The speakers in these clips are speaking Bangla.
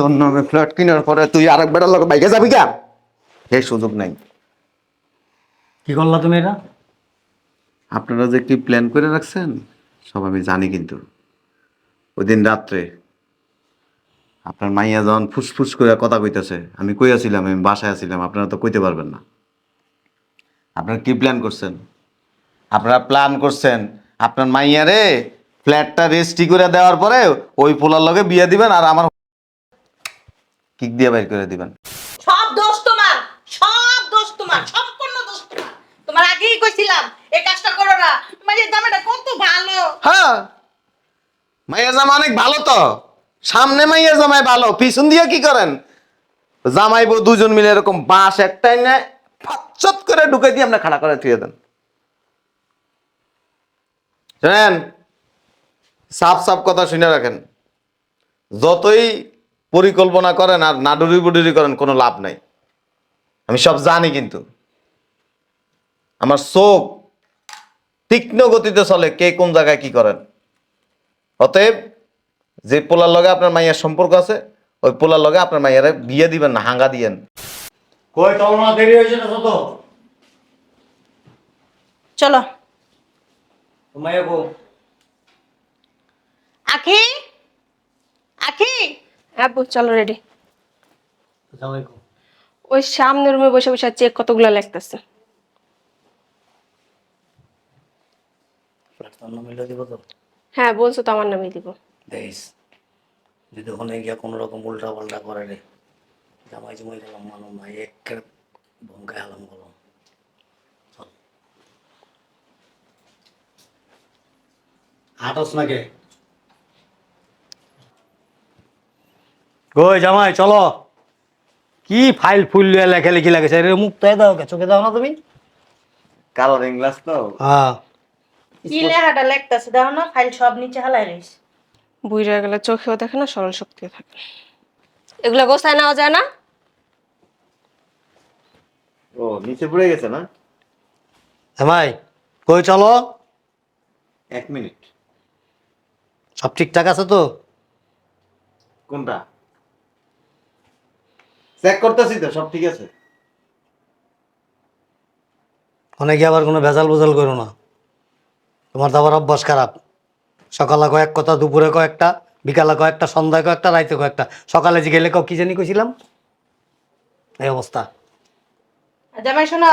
তোর নামে ফ্ল্যাট কেনার পরে তুই আরেক বেটার লোক বাইকে যাবি কেন এই সুযোগ নাই। কি করলা তুমি এটা? আপনারা যে কি প্ল্যান করে রাখছেন সব আমি জানি কিন্তু। ওই দিন রাত্রে আপনার মাইয়া যখন ফুসফুস করে কথা কইতেছে আমি কইয়াছিলাম আমি বাসায় আছিলাম আপনারা তো কইতে পারবেন না। আপনারা কি প্ল্যান করছেন? আপনারা প্ল্যান করছেন আপনার মাইয়ারে ফ্ল্যাটটা রেজিস্ট্রি করে দেওয়ার পরে ওই পোলার লগে বিয়ে দিবেন আর আমার কিক দিয়ে বাইর করে দিবেন। সব দোষ তোমার সব দোষ তোমার সম্পূর্ণ দোষ তোমার। তোমার আগেই কইছিলাম এই কাজটা করো না। তোমার এই জামাটা কত ভালো। হ্যাঁ মাইয়া জামা অনেক ভালো তো। সামনে মাইয়া জামাই ভালো পিছন দিয়ে কি করেন? জামাই বউ দুজন মিলে এরকম বাঁশ একটাই নেয় ফাচ্চত করে ঢুকে দিয়ে আপনি খাড়া করে থুয়ে দেন। শোনেন সাফ সাফ কথা শুনে রাখেন। যতই পরিকল্পনা করেন আর নাডুরি বুডুরি করেন কোনো লাভ নাই। আমি সব জানি কিন্তু। আমার চোখ তীক্ষ্ণ গতিতে চলে কে কোন জায়গায় কি করেন। অতএব যে পোলার লগে আপনার মাইয়ার সম্পর্ক আছে ওই পোলার লগে আপনার মাইয়ারে বিয়ে দিবেন না হাঙ্গা দিয়েন। কই চলো না দেরি হয়েছে না চলো। আখি? আব্বু চলো রেডি ওই সামনের রুমে বসে বসে চেক কতগুলো লাগতেছে। হ্যাঁ বলছো তো আমার নামে দিব। দেখিস যদি ওখানে গিয়া কোনো রকম উল্টা পাল্টা করে রে জামাই জমাই গেলাম মানু নাই একের ভঙ্কায় হালাম গেলাম চল। হাঁটস নাকি? কই জামাই চলো। কি ফাইল ফুল লিয়ে লেখালেখি লাগেছে? রে মুখ তো দাও কে চোখে দাও না তুমি। কালারিং গ্লাস তো। হ্যাঁ। কি লেখাটা লেখতেছে দেখো না ফাইল সব নিচে হালাই রইস। বুড়ি গেলে চোখেও দেখে না সরল শক্তিও থাকে। না। এগুলো গোছায় নেওয়া যায় না? ও নিচে পড়ে গেছে না? জামাই কই চলো। এক মিনিট। সব ঠিকঠাক আছে তো? কোনটা? চেক করতেছি তো সব ঠিক আছে। অনেকে আবার কোনো ভেজাল বোঝাল করো না। তোমার তো আবার অভ্যাস খারাপ। সকালে কয়েক কথা দুপুরে কয়েকটা বিকালে কয়েকটা সন্ধ্যায় কয়েকটা রাইতে কয়েকটা। সকালে যে গেলে কি জানি কইছিলাম? এই অবস্থা। জামাই শোনো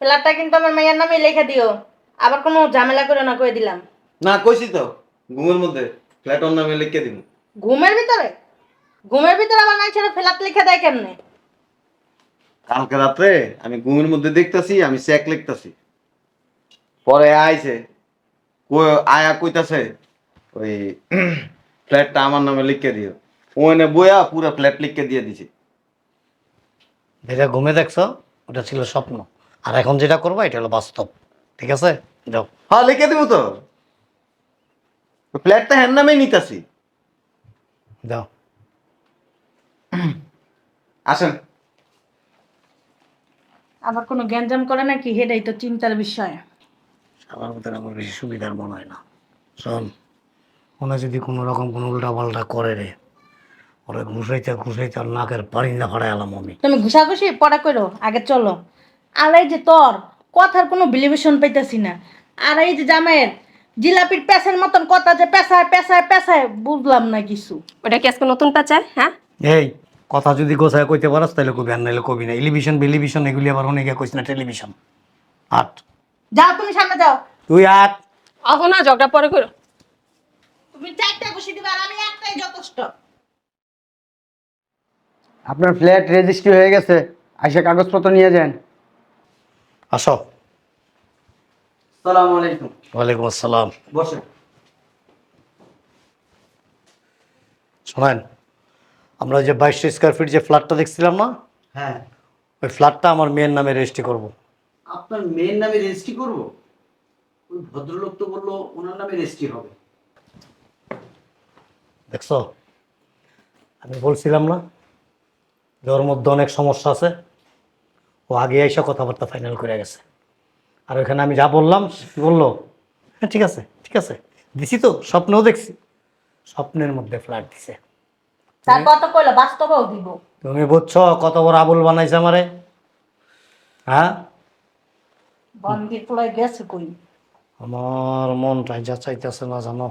ফ্ল্যাটটা কিন্তু আমার মায়ের নামে লিখে দিও। আবার কোনো ঝামেলা করে না করে দিলাম। না কইছি তো ঘুমের মধ্যে। ফ্ল্যাট অন নামে লিখে দিন ঘুমের ভিতরে? ঘুমের ভিতরে আমার নাই ছেড়ে ফ্ল্যাট লিখে দেয় কেমনে? কালকে রাত্রে আমি ঘুমের মধ্যে দেখতাছি আমি চেক লিখতাছি। পরে আইছে কই- আয়া কইতাছে ওই ফ্ল্যাটটা আমার নামে লিখে দিও। ওখানে বইয়া পুরো ফ্ল্যাট লিখে দিয়ে দিছি। যেটা ঘুমে দেখছ? ওটা ছিল স্বপ্ন। আর এখন যেটা করব এটা হলো বাস্তব। ঠিক আছে? যাও। হ্যাঁ লিখে দিব তো। ফ্ল্যাটটা হ্যার নামেই নিতাছি। যাও। আসেন। আবার কোনো গ্যাঞ্জাম করে নাকি? হেটাই তো চিন্তার বিষয়। আমার মধ্যে আমার বেশি সুবিধার মনে হয় না। শোন মনে যদি কোনো রকম কোনো উল্টা পাল্টা করে রে ওরে ঘুষাইতে ঘুষাইতে আর নাকের পানি না ফাড়াই আলাম আমি। তুমি ঘুষাঘুষি পড়া করো আগে চলো। আর এই যে তোর কথার কোনো বিলিভেশন পাইতেছি না। আর এই যে জামাইয়ের জিলাপির প্যাসের মতন কথা যে পেশায় পেশায় পেশায় বুঝলাম না কিছু। ওটা কি আজকে নতুন পেঁচায় হ্যাঁ? এই কথা যদি গোছায় কইতে পারস তাহলে কবি আর নাইলে কবি না। ইলিভিশন বিলিভিশন এগুলি আবার অনেকে কইস না টেলিভিশন আট। যাও তুমি সামনে যাও। তুই আট। অহো না ঝগড়া পরে করো। তুমি চারটা ঘুষি দিবা আর আমি একটাই যথেষ্ট। আপনার ফ্ল্যাট রেজিস্ট্রি হয়ে গেছে আইসা কাগজপত্র নিয়ে যান। আসো। সালাম আলাইকুম। ওয়ালাইকুম আসসালাম। বসে শোনেন আমরা যে বাইশশো স্কোয়ার ফিট যে ফ্ল্যাটটা দেখছিলাম না? হ্যাঁ। ওই ফ্ল্যাটটা আমার মেয়ের নামে রেজিস্ট্রি করব। আপনার মেয়ের নামে রেজিস্ট্রি করব? ওই ভদ্রলোক তো বলল ওনার নামে রেজিস্ট্রি হবে। দেখছ? আমি বলছিলাম না যে ওর মধ্যে অনেক সমস্যা আছে। ও আগে এসে কথাবার্তা ফাইনাল করে গেছে। আর ওখানে আমি যা বললাম বলল হ্যাঁ ঠিক আছে ঠিক আছে। দিছি তো স্বপ্নেও দেখছি। স্বপ্নের মধ্যে ফ্ল্যাট দিছে। তার কইলে বাস্তবেও দিব। তুমি বুঝছ কত বড় আবুল বানাইছে আমারে? হ্যাঁ? পুরাই গেছে কই? আমার মনটাই যা চাইতেছে না জানো।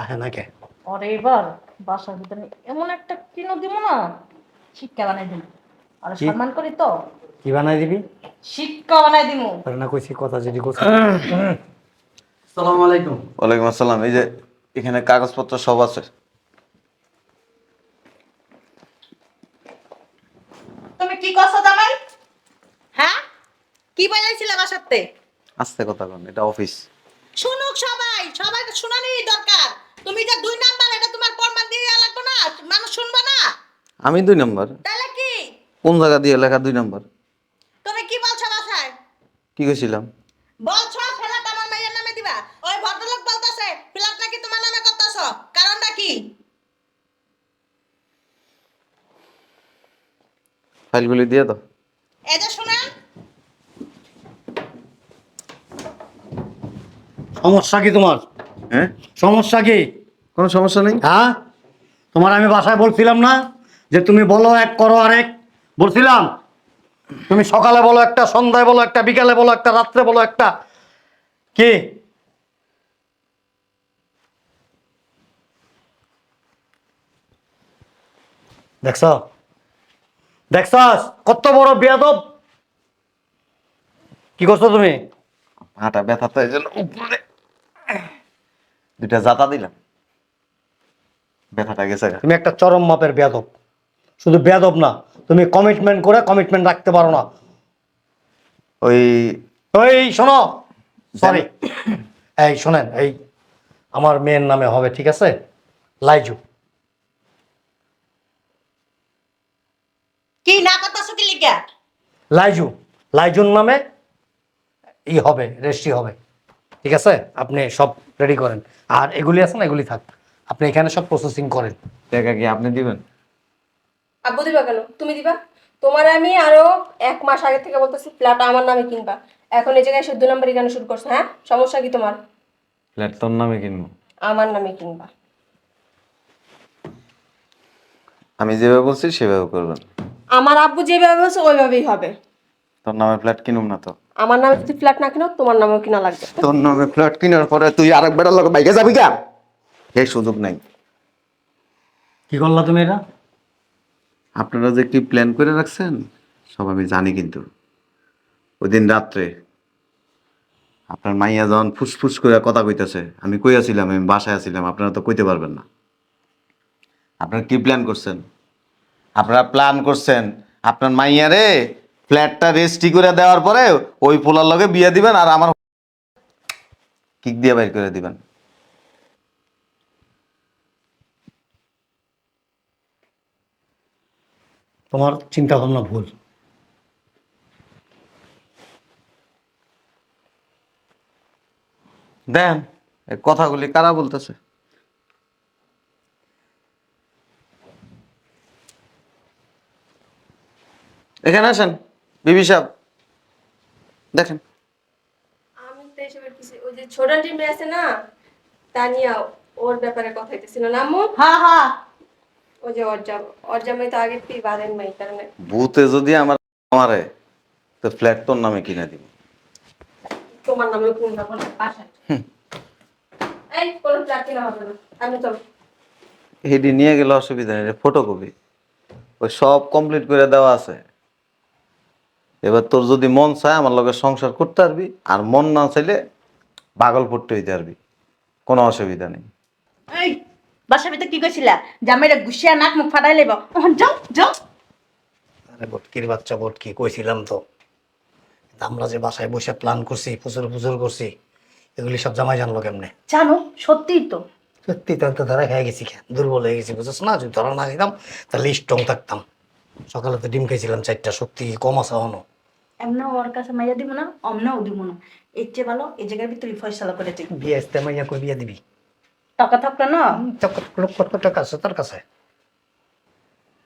আহে না কে? ওরে এবার বাসার ভিতরে এমন একটা কিনো দিব না শিক্ষা বানাই দিব আর? সম্মান করি তো। কি বানাই দিবি? শিক্ষা বানাই দিব তোর না কইছি কথা যদি কইছি। সালাম আলাইকুম। ওয়ালাইকুম আসসালাম। এই যে এখানে কাগজপত্র সব আছে। তুমি কি করছ জামাই? হ্যাঁ? কি বলেছিলে বাসাতে আস্তে কথা বল এটা অফিস। শুনুক সবাই সবাই তো শুনানি দরকার। তুমি যে দুই নাম্বার এটা তোমার প্রমাণ দিয়ে লাগবে না? মানুষ শুনবে না? আমি দুই নাম্বার। তাহলে কি? কোন জায়গা দিয়ে লেখা দুই নাম্বার? তুমি কি বলছো বাসায়? কি কইছিলাম বলছো ফ্ল্যাট আমার মায়ের নামে দিবা ওই ভদ্রলোক বলতেছে ফ্ল্যাট নাকি তোমার নামে করতেছো কারণটা কি ফাইলগুলি দিয়ে দাও। এই যে শুনেন। সমস্যা কি তোমার? হ্যাঁ? সমস্যা কি? কোনো সমস্যা নেই? হ্যাঁ? তোমার আমি বাসায় বলছিলাম না যে তুমি বলো এক করো আরেক। বলছিলাম তুমি সকালে বলো একটা সন্ধ্যায় বলো একটা বিকালে বলো একটা রাত্রে বলো একটা। কি? দেখছ? দেখছস? কত বড় বেয়াদব। কি করছ তুমি? হাঁটা ব্যথা তো এই জন্য উপরে। দুইটা জাতা দিলাম। ব্যথাটা গেছে তুমি একটা চরম মাপের বেয়াদব। শুধু বেয়াদব না তুমি কমিটমেন্ট করে কমিটমেন্ট রাখতে পারো না। ওই ওই শোনো সরি এই শোনেন এই আমার মেয়ের নামে হবে ঠিক আছে? লাইজু। কি না করতেছো কি লিখা? লাইজু লাইজুন নামে ই হবে রেজিস্ট্রি হবে। ঠিক আছে? আপনি সব রেডি করেন। আর এগুলি আছে না এগুলি থাক। আপনি এখানে সব প্রসেসিং করেন। টাকা কি আপনি দিবেন? আব্বু দিবা কেন? তুমি দিবা? তোমার আমি আরও এক মাস আগে থেকে বলতেছি ফ্ল্যাট আমার নামে কিনবা। এখন এই জায়গায় দু নম্বরই কেন শুরু করছ হ্যাঁ? সমস্যা কি তোমার? ফ্ল্যাট তোর নামে কিনবো। আমার নামে কিনবা। আমি যেভাবে বলছি সেভাবে করবেন। আমার আব্বু যেভাবে বলছে ওইভাবেই হবে। তোর নামে ফ্ল্যাট কিনুম না তো? আমার নামে যদি ফ্ল্যাট না কিনো তোমার নামেও কিনা লাগবে। তোর নামে ফ্ল্যাট কেনার পরে তুই আরেক বেটার লোক বাইকে যাবি কেন এই সুযোগ নাই। কি করলা তুমি এটা? আপনারা যে কি প্ল্যান করে রাখছেন সব আমি জানি কিন্তু। ওই দিন রাত্রে আপনার মাইয়া যখন ফুসফুস করে কথা কইতেছে আমি কই আছিলাম আমি বাসায় আছিলাম আপনারা তো কইতে পারবেন না। আপনারা কি প্ল্যান করছেন? আপনারা প্ল্যান করছেন আপনার মাইয়ারে ফ্ল্যাটটা রেজিস্ট্রি করে দেওয়ার পরে ওই পোলার লগে বিয়ে দিবেন আর আমার কিক দিয়ে বাইর করে দিবেন। তোমার চিন্তা ভাবনা ভুল। দেন কথাগুলি কারা বলতেছে? এখানে আসেন বিবি সাহেব। দেখেন। আমি তো এসবের পিছিয়ে ওই যে ছোট টিম আছে না তানিয়া ওর ব্যাপারে কথা হইতেছিল না আম্মু? হ্যাঁ হ্যাঁ ওই যে ওর জাম ওর জামাই তো আগে তুই বাঁধেন নাই কারণে ভূতে যদি আমার আমারে তো ফ্ল্যাট তোর নামে কিনে দিব। তোমার নামে কোন বাসায় এই কোনো ফ্ল্যাট কিনা হবে না। আমি চলো হেডি নিয়ে গেলে অসুবিধা নেই ফটোকপি। ওই সব কমপ্লিট করে দেওয়া আছে। এবার তোর যদি মন চায় আমার লগে সংসার করতে পারবি আর মন না চাইলে পাগল পড়তে হইতে পারবি। কোনো অসুবিধা নেই। এই বাসার ভিতরে কি কইছিলা? জামাইরা গুছিয়া নাক মুখ ফাটাই লেব যাও যাও। আরে বটকির বাচ্চা বটকি কইছিলাম তো। আমরা যে বাসায় বসে প্ল্যান করছি প্রচুর প্রচুর করছি এগুলি সব জামাই জানলো কেমনে? জানো সত্যিই তো। সত্যি তো তো ধরা খেয়ে গেছি দুর্বল হয়ে গেছি বুঝছ না? যদি ধরা না খেতাম তাহলে স্ট্রং থাকতাম। সকালে তো ডিম খেয়েছিলাম চারটা শক্তি কম আছে এখনও। এমন ওর কাছে মাইয়া দিব না অমনাও দিব না। এর চেয়ে ভালো এই জায়গার ভিতরে ফয়সালা করে দিই বিয়ে আসতে মাইয়া কই বিয়ে দিবি? টাকা থাকলে না? লোক কত টাকা আছে তার কাছে?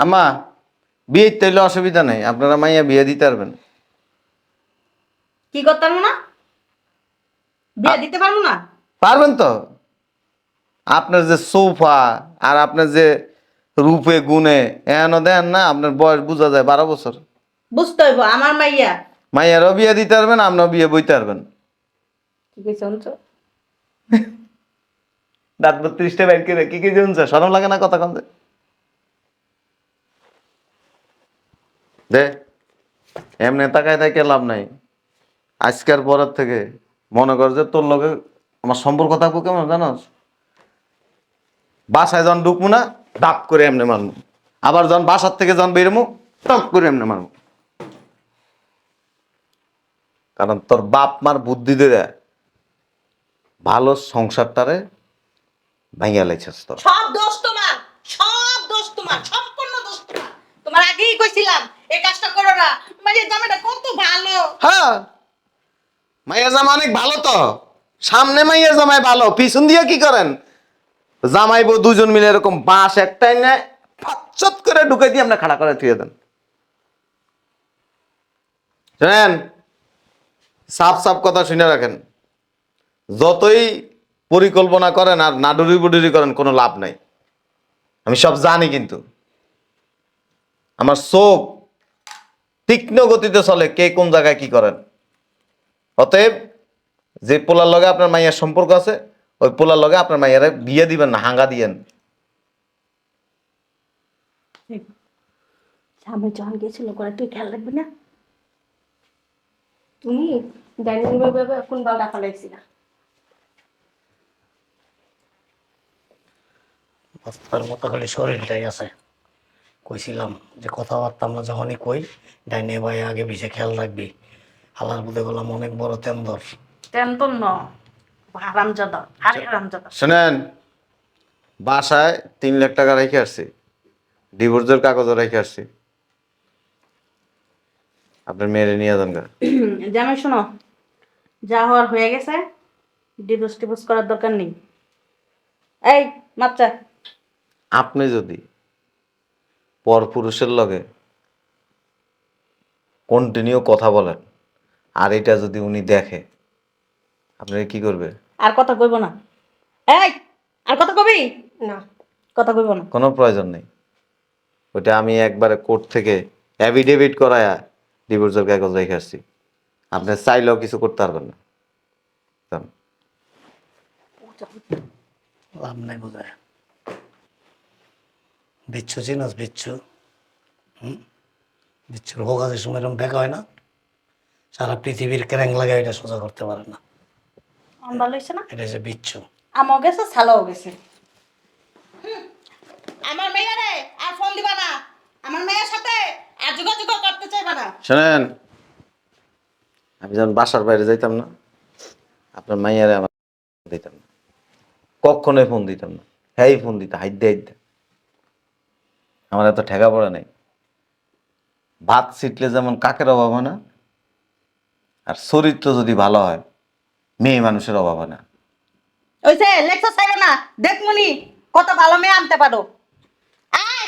আমা বিয়ে তাইলে অসুবিধা নেই আপনারা মাইয়া বিয়ে দিতে পারবেন। কি করতাম না? বিয়ে দিতে পারব না? পারবেন তো। আপনার যে সোফা আর আপনার যে রূপে গুণে এন দেন না আপনার বয়স বোঝা যায় বারো বছর। বুঝতে হইব আমার মাইয়া। মাইয়ারও বিয়ে দিতে পারবেন আপনারও বিয়ে বইতে পারবেন। কি কইছে দাঁত বত্রিশটা বাইর করে কি কি শুনছে? সরম লাগে না কথা কম দে এমনি তাকায় থাকে লাভ নাই। আজকের পরের থেকে মনে কর যে তোর লগে আমার সম্পর্ক থাকব কেমন জানো বাসায় যখন ঢুকবো না ডাপ করে এমনি মারবো আবার যখন বাসার থেকে যখন বেরোবো টপ করে এমনি মারবো কারণ তোর বাপ মার বুদ্ধি দিয়ে ভালো সংসারটারে ভাইয়া লাইছিস তোর। সব দোষ তোমার সব দোষ তোমার সম্পূর্ণ দোষ তোমার। তোমার আগেই কইছিলাম এই কাজটা করো না। মাইয়া জামাইটা কত ভালো। হ্যাঁ মাইয়া জামা অনেক ভালো তো। সামনে মাইয়া জামাই ভালো পিছন দিয়ে কি করেন? জামাই বউ দুজন মিলে এরকম বাঁশ একটাই নেয় ফাচ্চত করে ঢুকে দিয়ে আমরা খাড়া করে থুয়ে দেন। শোনেন, সাফ সাফ কথা শুনে রাখেন। যতই পরিকল্পনা করেন আর নাডুরি বুডুরি করেন, কোনো লাভ নাই। আমি সব জানি কিন্তু। আমার চোখ তীক্ষ্ণ গতিতে চলে কে কোন জায়গায় কি করেন। অতএব যে পোলার লগে আপনার মাইয়ার সম্পর্ক আছে ওই পোলার লগে আপনার মাইয়ারে বিয়ে দিবেন না হাঙ্গা দিয়েন। জামাই যখন গেছিল করে তুই খেয়াল রাখবি না? তুমি ডাইনিং রুমে কোন বাল রাখা লাগছি না। মতো খালি শরীরটাই আছে। কইছিলাম যে কথাবার্তা আমরা যখনই কই ডাইনে ভাই আগে পিছিয়ে খেয়াল রাখবি। হালার বুধে গেলাম অনেক বড় তেন্দর টেনতন ন। হারামজাদা হারে হারামজাদা। শোনেন বাসায় তিন লাখ টাকা রেখে আসছি ডিভোর্সের কাগজও রেখে আসছি। আপনার মেয়েরে নিয়ে যান গা। জামাই শোনো যা হওয়ার হয়ে গেছে ডিভোর্স টিভোর্স করার দরকার নেই। এই মাত্রা আপনি যদি পর পুরুষের লগে কন্টিনিউ কথা বলেন আর এটা যদি উনি দেখে আপনারা কি করবে? আর কথা কইব না। এই আর কথা কবি? না। কথা কইব না। কোনো প্রয়োজন নেই। ওটা আমি একবারে কোর্ট থেকে অ্যাভিডেভিট করায়া ডিভোর্সের কাগজ রেখে আসছি। আপনি চাইলেও কিছু করতে পারবেন না। লাভ নাই বোঝায় বিচ্ছু চিনস বিচ্ছু। হুম? বিচ্ছুর হোগাজের সময় এরকম দেখা হয় না। সারা পৃথিবীর ক্র্যাং লাগে এটা সোজা করতে পারে না। ভালো হয়েছে না? এটা হচ্ছে বিচ্ছু। আমও গেছে ছালাও গেছে। আমার মেয়েরে আর ফোন দিবা না। আমার মেয়ের সাথে আর যোগাযোগ করতে চাইবা না। শোনেন আমি যখন বাসার বাইরে যাইতাম না আপনার মাইয়ারে আমার দিতাম না। কখনোই ফোন দিতাম না। হ্যাঁ ফোন দিতে হাইতে হাইতে আমার এত ঠেকা পড়া নাই। ভাত ছিটলে যেমন কাকের অভাব হয় না আর চরিত্র যদি ভালো হয় মেয়ে মানুষের অভাব না। ওইসে লেকচার চাইবে না দেখ মনি কত ভালো মেয়ে আনতে পারো। আয়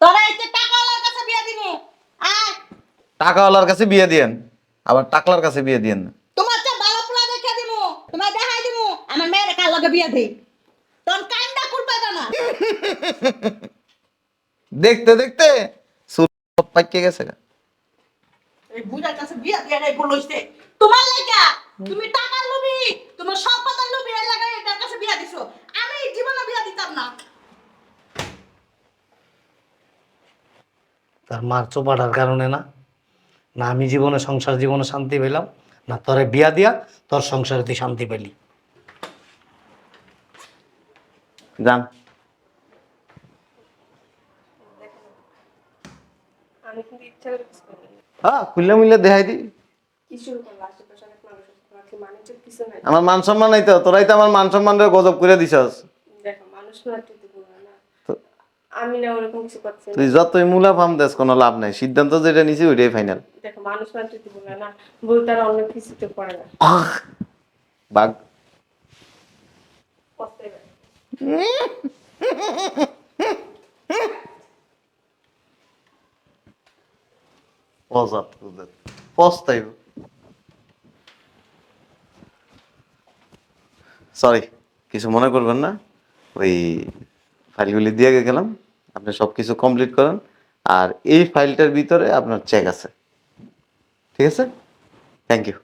তোরা এই যে টাকাওয়ালার কাছে বিয়ে দিমু আয়। টাকাওয়ালার কাছে বিয়ে দিয়েন আবার টাকলার কাছে বিয়ে দিয়েন না। তোমার যে ভালো পুরা দেখে দিমু তোমার দেখাই দিমু আমার মেয়ের কার লগে বিয়ে দেই। তোর কান্দা করবে না দেখতে দেখতে সুর পাইকে গেছে এই বুড়ার কাছে বিয়ে দিয়ে নাই বলইছে। তোমার লাগা তুমি টাকার লোভী তোমার সব কথার লোভী এর লাগা এটার কাছে বিয়ে দিছো আমি জীবনে বিয়ে দিতাম না তার মার চোপাটার কারণে না। না আমি জীবনে সংসার জীবনে শান্তি পেলাম না তোরে বিয়া দিয়া তোর সংসারে তুই শান্তি পেলি। যান। হ্যাঁ খুললে মুললে দেখাই দি। আমার মান সম্মান নাই তো তোরাই তো আমার মান সম্মানের গজব করে দিছস। দেখো মানুষ না আমি না ওরকম কিছু করছি তুই যতই মুলা দেস কোনো লাভ নাই। সিদ্ধান্ত যেটা নিছি ওইটাই ফাইনাল দেখো মানুষ দিব না তারা অন্য কিছুতে পড়ে না। বাঘ। সরি কিছু মনে করবেন না? ওই ফাইলগুলি দিয়ে গেলাম। আপনি সব কিছু কমপ্লিট করেন। আর এই ফাইলটার ভিতরে আপনার চেক আছে। ঠিক আছে? Thank you